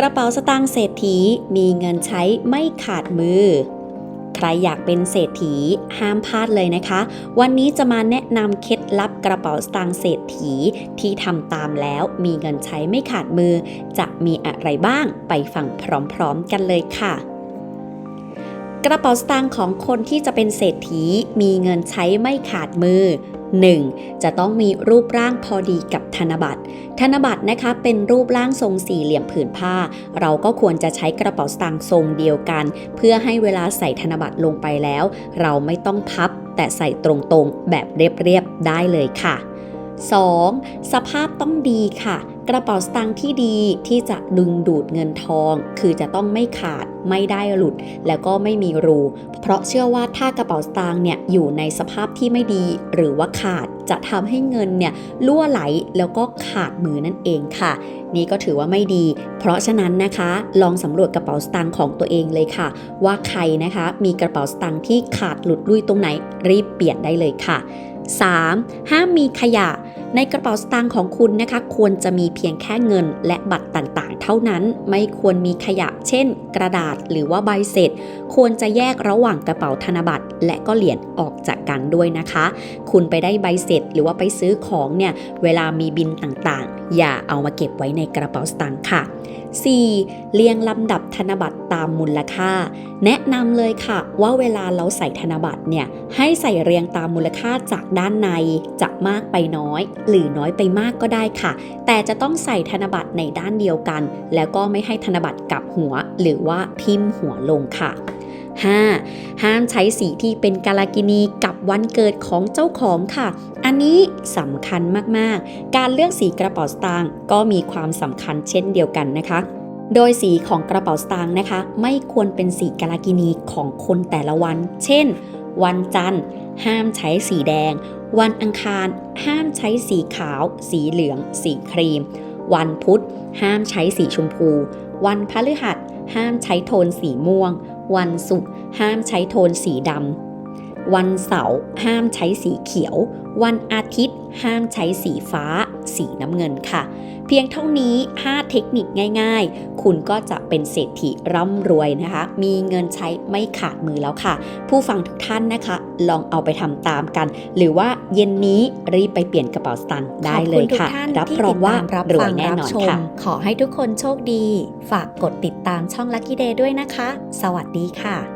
กระเป๋าสตางค์เศรษฐีมีเงินใช้ไม่ขาดมือ ใครอยากเป็นเศรษฐีห้ามพลาดเลยนะคะ วันนี้จะมาแนะนำเคล็ดลับกระเป๋าสตางค์เศรษฐีที่ทำตามแล้วมีเงินใช้ไม่ขาดมือ จะมีอะไรบ้างไปฟังพร้อมๆกันเลยค่ะ กระเป๋าสตางค์ของคนที่จะเป็นเศรษฐีมีเงินใช้ไม่ขาดมือ 1. จะต้องมีรูปร่างพอดีกับธนบัตร ธนบัตรนะคะเป็นรูปร่างทรงสี่เหลี่ยมผืนผ้า เราก็ควรจะใช้กระเป๋าสตางค์ทรงเดียวกัน เพื่อให้เวลาใส่ธนบัตรลงไปแล้ว เราไม่ต้องพับ แต่ใส่ตรงๆ แบบเรียบๆได้เลยค่ะ 2. สภาพต้องดีค่ะ กระเป๋าสตางค์ที่ดีที่จะดึงดูดเงินทอง คือจะต้องไม่ขาดไม่ได้หลุด แล้วก็ไม่มีรู เพราะเชื่อว่าถ้ากระเป๋าสตางค์เนี่ยอยู่ในสภาพที่ไม่ดี หรือว่าขาดจะทำให้เงินเนี่ยล่วไหลแล้วก็ขาดมือนั่นเองค่ะ นี่ก็ถือว่าไม่ดี เพราะฉะนั้นนะคะ ลองสำรวจกระเป๋าสตางค์ของตัวเองเลยค่ะ ว่าใครนะคะมีกระเป๋าสตางค์ที่ขาดหลุดลุยตรงไหนรีบเปลี่ยนได้เลยค่ะ 3. ห้ามมีขยะ ในกระเป๋าสตางค์ของคุณนะคะ ควรจะมีเพียงแค่เงินและบัตรต่างๆ เท่านั้นไม่ควรมีขยะ เช่น กระดาษหรือว่าใบเสร็จ ควรจะแยกระหว่างกระเป๋าธนบัตร และก็เหรียญออกจากกันด้วยนะคะ คุณไปได้ใบเสร็จหรือว่าไปซื้อของเนี่ยเวลามีบินต่างๆ อย่าเอามาเก็บไว้ในกระเป๋าสตางค์ค่ะ 4. เรียงลำดับธนบัตรตามมูลค่า แนะนำเลยค่ะว่าเวลาเราใส่ธนบัตรเนี่ยให้ใส่เรียงตามมูลค่าจากด้านในจะมากไปน้อยหรือน้อยไปมากก็ได้ค่ะ แต่จะต้องใส่ธนบัตรในด้านเดียวกัน แล้วก็ไม่ให้ธนบัตรกลับหัว หรือว่าทิ่มหัวลงค่ะ 5. ห้ามใช้สีที่เป็นกาลากินีกับวันเกิดของเจ้าของค่ะ อันนี้สำคัญมากๆ การเลือกสีกระเป๋าสตางค์ก็มีความสำคัญเช่นเดียวกันนะคะ โดยสีของกระเป๋าสตางค์นะคะ ไม่ควรเป็นสีกาลากินีของคนแต่ละวัน เช่น วันจันทร์ ห้ามใช้สีแดง วันอังคาร ห้ามใช้สีขาว สีเหลือง สีครีม วันพุธ ห้ามใช้สีชมพู วันพฤหัส ห้ามใช้โทนสีม่วง วันศุกร์ ห้ามใช้โทนสีดำ วันเสาร์ ห้ามใช้สีเขียว วันอาทิตย์ ห้ามใช้สีฟ้า สีน้ำเงินค่ะ เพียงเท่านี้ 5 เทคนิคง่าย ๆ คุณก็จะเป็นเศรษฐีร่ำรวยนะคะ มีเงินใช้ไม่ขาดมือแล้วค่ะ ผู้ฟังทุกท่านนะคะ ลองเอาไปทำตามกัน หรือว่าเย็นนี้รีบไปเปลี่ยนกระเป๋าสตางค์ได้เลยค่ะขอบคุณทุกท่านรับที่รองว่าติดตามรับรวฟัยงแน่รับนอนชมค่ะ ขอให้ทุกคนโชคดี ฝากกดติดตามช่อง Lucky Day ด้วยนะคะ สวัสดีค่ะ